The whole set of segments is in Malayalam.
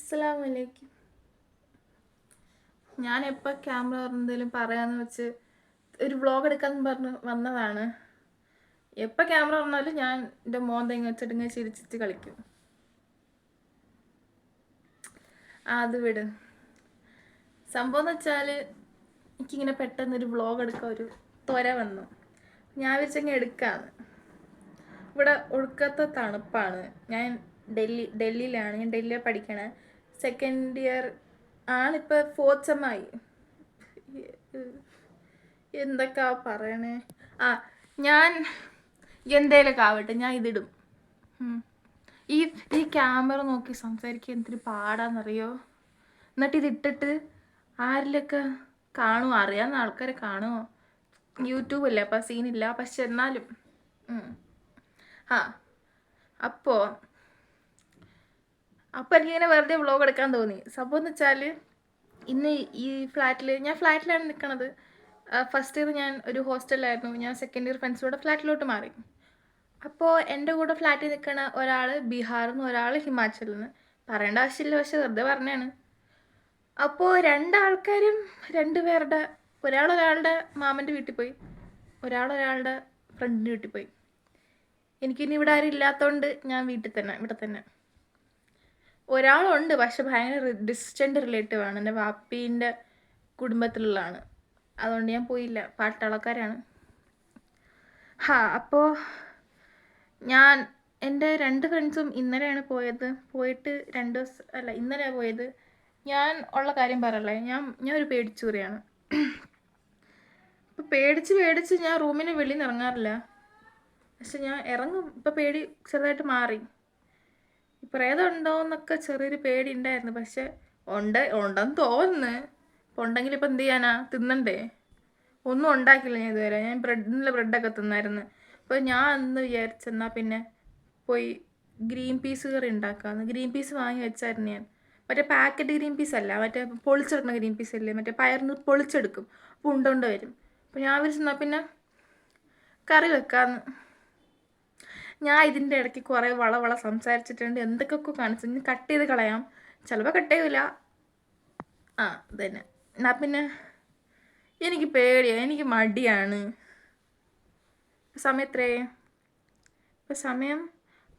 അസ്സലാമലൈക്കും. ഞാൻ എപ്പോൾ ക്യാമറ എന്തെങ്കിലും പറയാന്ന് വെച്ച് ഒരു വ്ളോഗ് എടുക്കാൻ പറഞ്ഞ് വന്നതാണ്. എപ്പോൾ ക്യാമറ പറഞ്ഞാലും ഞാൻ എന്റെ മോൻ തെങ്ങ വെച്ചിട്ട് ഇങ്ങനെ ചിരിച്ചിട്ട് കളിക്കും. അത് വിട്. സംഭവം എന്ന് വെച്ചാൽ എനിക്കിങ്ങനെ പെട്ടെന്ന് ഒരു വ്ളോഗ് എടുക്കാൻ ഒരു ത്വര വന്നു. ഞാൻ വിചാരിച്ചങ്ങ് എടുക്കാന്ന്. ഇവിടെ ഒഴുക്കത്തെ തണുപ്പാണ്. ഞാൻ ഡൽഹി ഡൽഹിയിലാണ്. ഞാൻ ഡൽഹിയിൽ പഠിക്കണേ. സെക്കൻഡ് ഇയർ ആണിപ്പോൾ ഫോർത്ത് സെമ്മായി എന്തൊക്കെയാ പറയണേ? ആ ഞാൻ എന്തേലൊക്കെ ആവട്ടെ ഞാൻ ഇതിടും. ഈ ഈ ക്യാമറ നോക്കി സംസാരിക്കാൻ എന്തിരി പാടാന്നറിയോ? എന്നിട്ട് ഇതിട്ടിട്ട് ആരിലൊക്കെ കാണുമോ അറിയാവുന്ന ആൾക്കാരെ കാണുമോ യൂട്യൂബ് അല്ലേ? അപ്പം സീനില്ല പക്ഷെ എന്നാലും. ആ അപ്പോൾ അപ്പോൾ എനിക്കിങ്ങനെ വെറുതെ വ്ളോഗ് എടുക്കാൻ തോന്നി. സംഭവം എന്ന് വെച്ചാൽ ഇന്ന് ഈ ഫ്ലാറ്റിൽ ഞാൻ ഫ്ലാറ്റിലാണ് നിൽക്കണത് ഫസ്റ്റ് ഇയർ ഞാൻ ഒരു ഹോസ്റ്റലിലായിരുന്നു ഞാൻ സെക്കൻഡ് ഇയർ ഫ്രണ്ട്സിലൂടെ ഫ്ലാറ്റിലോട്ട് മാറി. അപ്പോൾ എന്റെ കൂടെ ഫ്ലാറ്റിൽ നിൽക്കുന്ന ഒരാൾ ബീഹാറിൽ നിന്ന് ഒരാൾ ഹിമാചലിൽ നിന്ന് പറയേണ്ട ആവശ്യമില്ല പക്ഷെ വെറുതെ പറഞ്ഞാണ്. അപ്പോൾ രണ്ടാൾക്കാരും രണ്ടുപേരുടെ ഒരാൾ ഒരാളുടെ മാമന്റെ വീട്ടിൽ പോയി. ഒരാൾ ഒരാളുടെ ഫ്രണ്ടിന്റെ വീട്ടിൽ പോയി. എനിക്കിനി ഇവിടെ ആരും ഇല്ലാത്തതുകൊണ്ട് ഞാൻ വീട്ടിൽ തന്നെ ഇവിടെ തന്നെ. ഒരാളുണ്ട് പക്ഷെ ഭയങ്കര ഡിസ്റ്റന്റ് റിലേറ്റീവ് ആണ്. എന്റെ വാപ്പീന്റെ കുടുംബത്തിലുള്ളതാണ്. അതുകൊണ്ട് ഞാൻ പോയില്ല. പാട്ടാളക്കാരാണ്. ഹാ അപ്പോൾ ഞാൻ എന്റെ രണ്ട് ഫ്രണ്ട്സും ഇന്നലെയാണ് പോയത്. പോയിട്ട് രണ്ട് ദിവസം അല്ല ഇന്നലെ പോയത്. ഞാൻ ഉള്ള കാര്യം പറയല്ലേ? ഞാൻ ഞാൻ ഒരു പേടിച്ചൂറിയാണ് ഇപ്പം പേടിച്ച് പേടിച്ച് ഞാൻ റൂമിന് വെളിയിൽ നിന്ന് ഇറങ്ങാറില്ല. പക്ഷെ ഞാൻ ഇറങ്ങും. ഇപ്പം പേടി ചെറുതായിട്ട് മാറി. പ്രേതം ഉണ്ടോ എന്നൊക്കെ ചെറിയൊരു പേടി ഉണ്ടായിരുന്നു പക്ഷെ ഉണ്ട് ഉണ്ടെന്ന് തോന്നുന്നു. അപ്പം ഉണ്ടെങ്കിൽ ഇപ്പം എന്ത് ചെയ്യാനാ? തിന്നണ്ടേ? ഒന്നും ഉണ്ടാക്കില്ല ഞാൻ ഇതുവരെ. ഞാൻ ബ്രെഡിനുള്ള ബ്രെഡൊക്കെ തിന്നായിരുന്നു. അപ്പോൾ ഞാൻ അന്ന് വിചാരിച്ചെന്നാ പിന്നെ പോയി ഗ്രീൻ പീസ് കറി ഉണ്ടാക്കാമെന്ന് ഗ്രീൻ പീസ് വാങ്ങി വെച്ചായിരുന്നു ഞാൻ. മറ്റേ പാക്കറ്റ് ഗ്രീൻ പീസ് അല്ല മറ്റേ പൊളിച്ചെടുക്കുന്ന ഗ്രീൻ പീസ് അല്ലേ മറ്റേ പയറിന് പൊളിച്ചെടുക്കും. അപ്പോൾ ഉണ്ടോണ്ട് വരും. അപ്പോൾ ഞാൻ വിളിച്ചെന്നാ പിന്നെ കറി വെക്കാമെന്ന് ഞാൻ ഇതിന്റെ ഇടയ്ക്ക് കുറേ വള വള സംസാരിച്ചിട്ടുണ്ട്. എന്തൊക്കെയൊക്കെ കാണിച്ചു? ഇനി കട്ട് ചെയ്ത് കളയാം. ചിലപ്പോൾ കട്ട് ചെയ്യില്ല ആ ഇതന്നെ. എന്നാ പിന്നെ എനിക്ക് പേടിയാണ് എനിക്ക് മടിയാണ്. സമയം എത്രയായി ഇപ്പം സമയം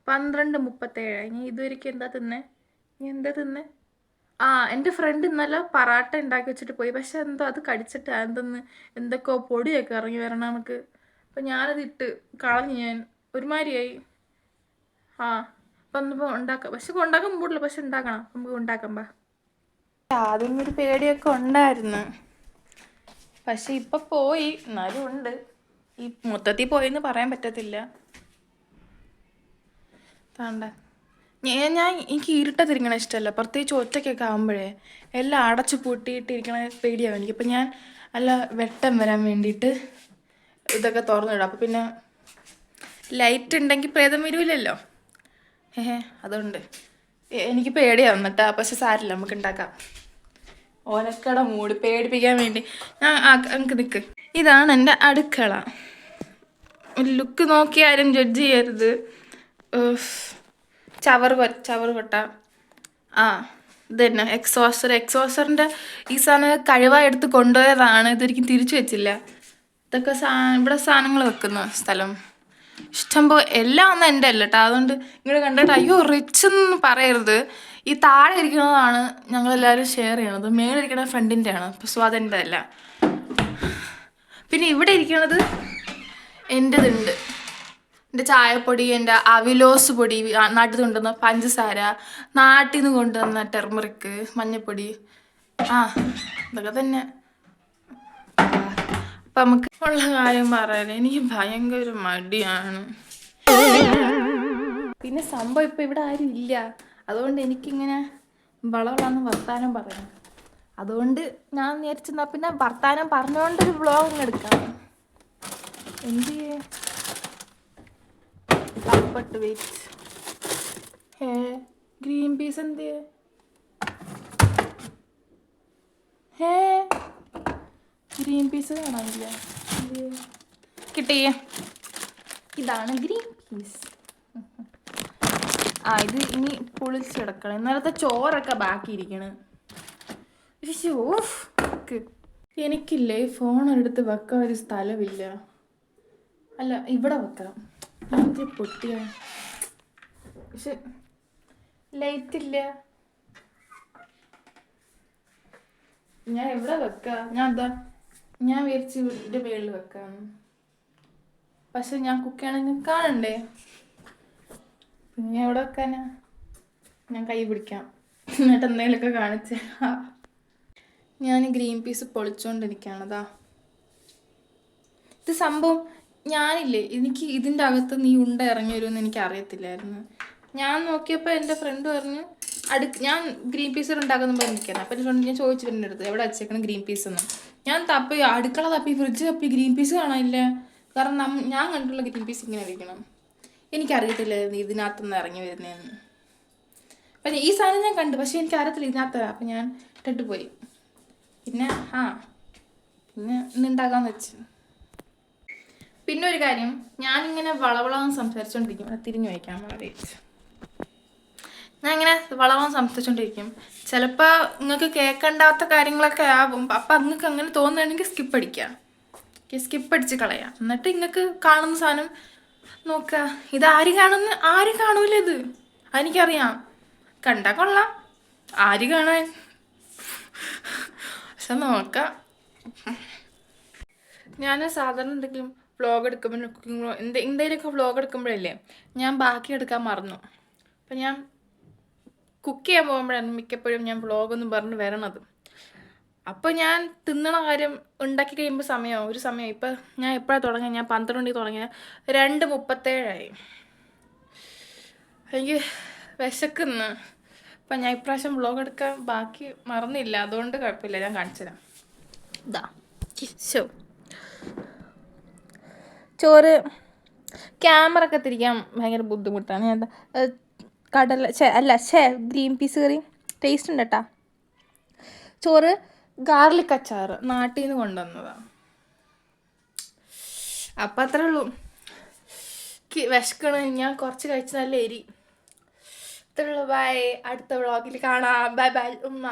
പന്ത്രണ്ട് മുപ്പത്തേഴായി ഞാൻ ഇതുവരിക്കും എന്താ തിന്നേ? ഞാൻ എന്താ തിന്നേ? ആ എന്റെ ഫ്രണ്ട് ഇന്നലെ പറാട്ട ഉണ്ടാക്കി വെച്ചിട്ട് പോയി. പക്ഷെ എന്തോ അത് കടിച്ചിട്ട്. എന്തെന്ന്? എന്തൊക്കെയോ പൊടിയൊക്കെ ഇറങ്ങി വരണം നമുക്ക്. അപ്പം ഞാനത് ഇട്ട് കളഞ്ഞു ഞാൻ ഒരുമാതിരിയായി. ആ അപ്പം ഒന്നിപ്പോൾ ഉണ്ടാക്കാം പക്ഷെ ഉണ്ടാക്കാൻ പോടില്ല പക്ഷെ ഉണ്ടാക്കണം. നമുക്ക് ഉണ്ടാക്കാം ബാ ആദ്യം ഒരു പേടിയൊക്കെ ഉണ്ടായിരുന്നു. പക്ഷെ ഇപ്പൊ പോയി എന്നാലും ഉണ്ട്. ഈ മൊത്തത്തിൽ പോയെന്ന് പറയാൻ പറ്റത്തില്ല. ഞാൻ ഞാൻ എനിക്ക് ഇരുട്ടത്തിരിക്കണ ഇഷ്ടമല്ല പ്രത്യേകിച്ച് ഒറ്റയ്ക്കൊക്കെ ആകുമ്പോഴേ എല്ലാം അടച്ചു പൂട്ടിയിട്ടിരിക്കണ പേടിയാവും എനിക്ക്. അപ്പം ഞാൻ അല്ല വെട്ടം വരാൻ വേണ്ടിയിട്ട് ഇതൊക്കെ തുറന്നിടാം. അപ്പം പിന്നെ ലൈറ്റ് ഉണ്ടെങ്കിൽ പ്രേതം വരൂലല്ലോ. ഏഹേ അതുകൊണ്ട് എനിക്ക് പേടിയാവും എന്നിട്ടാ പക്ഷെ സാരില്ല നമുക്ക് ഉണ്ടാക്കാം ഓലക്കട മൂടി പേടിപ്പിക്കാൻ വേണ്ടി. ഞാൻ അങ്ങക്ക് നിൽക്ക് ഇതാണ് എന്റെ അടുക്കള. ലുക്ക് നോക്കി ആരും ജഡ്ജ് ചെയ്യരുത്. ചവർ ചവർ കൊട്ട ആ ഇത് തന്നെ എക്സോസർ എക്സോസറിന്റെ ഈ സാധനം കഴിവായി എടുത്ത് കൊണ്ടുപോയതാണ്. ഇതൊരിക്കലും തിരിച്ചു വെച്ചില്ല. ഇതൊക്കെ സാ ഇവിടെ സാധനങ്ങൾ വെക്കുന്ന സ്ഥലം. ഇഷ്ടം പോ എല്ലാം ഒന്നും എന്റെ അല്ല കേട്ടോ അതുകൊണ്ട് നിങ്ങൾ കണ്ടിട്ട് അയ്യോ റിച്ച് എന്ന് പറയരുത്. ഈ താഴെ ഇരിക്കുന്നതാണ് ഞങ്ങളെല്ലാവരും ഷെയർ ചെയ്യണത്. മേളിൽ ഇരിക്കുന്ന ഫ്രണ്ടിന്റെ ആണ്. സോ അതെന്റെ അല്ല. പിന്നെ ഇവിടെ ഇരിക്കുന്നത് എന്റെതുണ്ട് എന്റെ ചായപ്പൊടി എന്റെ അവിലോസ് പൊടി നാട്ടിൽ നിന്ന് കൊണ്ടുവന്ന പഞ്ചസാര നാട്ടിൽ നിന്ന് കൊണ്ടുവന്ന ടെർമറിക്ക് മഞ്ഞപ്പൊടി. ആ ഇതൊക്കെ തന്നെ. അപ്പം നമുക്ക് ഉള്ള കാര്യം പറയാൻ എനിക്ക് ഭയങ്കര മടിയാണ്. പിന്നെ സംഭവം ഇപ്പം ഇവിടെ ആരും ഇല്ല. അതുകൊണ്ട് എനിക്കിങ്ങനെ വളവളാന്ന് വർത്താനം പറയാം. അതുകൊണ്ട് ഞാൻ വിചാരിച്ചെന്നാ പിന്നെ വർത്താനം പറഞ്ഞുകൊണ്ടൊരു വ്ളോഗ് എടുക്കാം. എന്ത് തപ്പട്ട് വെയിറ്റ് ഹേ ഗ്രീൻ പീസ് എന്ത്? ഹേ ഗ്രീൻ പീസ് കാണാനില്ല കിട്ടി. ഇതാണ് ഗ്രീൻ പീസ്. ആ ഇത് ഇനി പൊളിച്ചെടുക്കണം ഇന്നലത്തെ ചോറൊക്കെ ബാക്കിയിരിക്കണ്. എനിക്കില്ലേ ഫോൺ എടുത്ത് വെക്കാൻ ഒരു സ്ഥലമില്ല. അല്ല ഇവിടെ വെക്കാം എന്ത് പൊട്ടിയ. പക്ഷെ ലൈറ്റ് ഇല്ല. ഞാൻ എവിടെ വെക്കാം? ഞാൻ എന്താ ഞാൻ വിചാരിച്ച് വീടിന്റെ മേളിൽ വെക്കാം പക്ഷെ ഞാൻ കുക്ക് ചെയ്യണമെങ്കിൽ കാണണ്ടേ? പിന്നെ എവിടെ വെക്കാനാ? ഞാൻ കൈ പിടിക്കാം. എന്നിട്ട് എന്തെങ്കിലുമൊക്കെ കാണിച്ച ഞാൻ ഗ്രീൻ പീസ് പൊളിച്ചോണ്ടിരിക്കണതാ ഇത് സംഭവം ഞാനില്ലേ എനിക്ക് ഇതിന്റെ അകത്ത് നീ ഉണ്ട ഇറങ്ങി വരുമെന്ന് എനിക്ക് അറിയത്തില്ലായിരുന്നു ഞാൻ നോക്കിയപ്പോൾ എന്റെ ഫ്രണ്ട് പറഞ്ഞു അടു ഞാൻ ഗ്രീൻ പീസ് ഉണ്ടാക്കുന്ന പറഞ്ഞിരിക്കുന്നത് അപ്പം എന്റെ ഫ്രണ്ട് ഞാൻ ചോദിച്ചു എന്റെ അടുത്ത് എവിടെ വെച്ചേക്കണം ഗ്രീൻ പീസ് എന്ന്? ഞാൻ തപ്പി അടുക്കള തപ്പി ഫ്രിഡ്ജ് തപ്പി ഗ്രീൻ പീസ് കാണാനില്ല. കാരണം നം- ഞാൻ കണ്ടിട്ടുള്ള ഗ്രീൻ പീസ് ഇങ്ങനെ ഇരിക്കണം. എനിക്കറിയത്തില്ലായിരുന്നു ഇതിനകത്തുനിന്ന് ഇറങ്ങി വരുന്നതെന്ന് അപ്പം ഈ സാധനം ഞാൻ കണ്ടു പക്ഷേ എനിക്ക് അറിയത്തില്ല ഇതിനകത്ത്. അപ്പം ഞാൻ ഇട്ടിട്ട് പോയി. പിന്നെ ആ പിന്നെ ഇന്ന് ഉണ്ടാക്കാന്ന് വെച്ചു. പിന്നെ ഒരു കാര്യം ഞാനിങ്ങനെ വളവളന്ന് സംസാരിച്ചോണ്ടിരിക്കും അത് തിരിഞ്ഞു വയ്ക്കാൻ വളരെ ഞാൻ ഇങ്ങനെ വളവാൻ സംസാരിച്ചോണ്ടിരിക്കും. ചിലപ്പോൾ നിങ്ങൾക്ക് കേൾക്കണ്ടാത്ത കാര്യങ്ങളൊക്കെ ആവും. അപ്പം നിങ്ങൾക്ക് അങ്ങനെ തോന്നുകയാണെങ്കിൽ സ്കിപ്പ് അടിക്കാം. സ്കിപ്പ് അടിച്ച് കളയാം. എന്നിട്ട് നിങ്ങൾക്ക് കാണുന്ന സാധനം നോക്കുക ഇത് ആര് കാണുന്ന ആര് കാണൂല ഇത്? അതെനിക്കറിയാം. കണ്ടാ കൊള്ളാം. ആര് കാണാൻ? പക്ഷെ നോക്കാം. ഞാൻ സാധാരണ എന്തെങ്കിലും വ്ളോഗ് എടുക്കുമ്പോൾ കുക്കിംഗ് എന്തെങ്കിലുമൊക്കെ വ്ളോഗ് എടുക്കുമ്പോഴല്ലേ ഞാൻ ബാക്കി എടുക്കാൻ മറന്നു. അപ്പം ഞാൻ കുക്ക് ചെയ്യാൻ പോകുമ്പോഴാണ് മിക്കപ്പോഴും ഞാൻ വ്ളോഗൊന്നും പറഞ്ഞ് വരണത്. അപ്പോൾ ഞാൻ തിന്നണ കാര്യം ഉണ്ടാക്കി കഴിയുമ്പോൾ സമയമാവും. ഒരു സമയം. ഇപ്പോൾ ഞാൻ എപ്പോഴാണ് തുടങ്ങിയത് ഞാൻ പന്ത്രണ്ട് മണിക്ക് തുടങ്ങിയത് രണ്ട് മുപ്പത്തേഴായി. എനിക്ക് വിശക്കുന്നു. അപ്പം ഞാൻ ഇപ്രാവശ്യം വ്ളോഗ് എടുക്കാൻ ബാക്കി മറന്നില്ല. അതുകൊണ്ട് കുഴപ്പമില്ല. ഞാൻ കാണിച്ചുതരാം ഇതാ ശോ. ചോറ് ക്യാമറ ഒക്കെ തിരിക്കാൻ ഭയങ്കര ബുദ്ധിമുട്ടാണ്. ഞാൻ കടല അല്ല ഛേ ഗ്രീൻ പീസ് കറി. ടേസ്റ്റ് ഉണ്ട് കേട്ടാ ചോറ്? ഗാർലിക് അച്ചാർ നാട്ടിൽ നിന്ന് കൊണ്ടുവന്നതാണ് അപ്പം അത്രേ ഉള്ളൂ. വിശക്കണ. ഞാൻ കുറച്ച് കഴിച്ച് നല്ല എരി. ഉള്ളൂ. ബൈ അടുത്ത വ്ളോഗിൽ കാണാം. ബൈ ബൈ ഉമ്മ.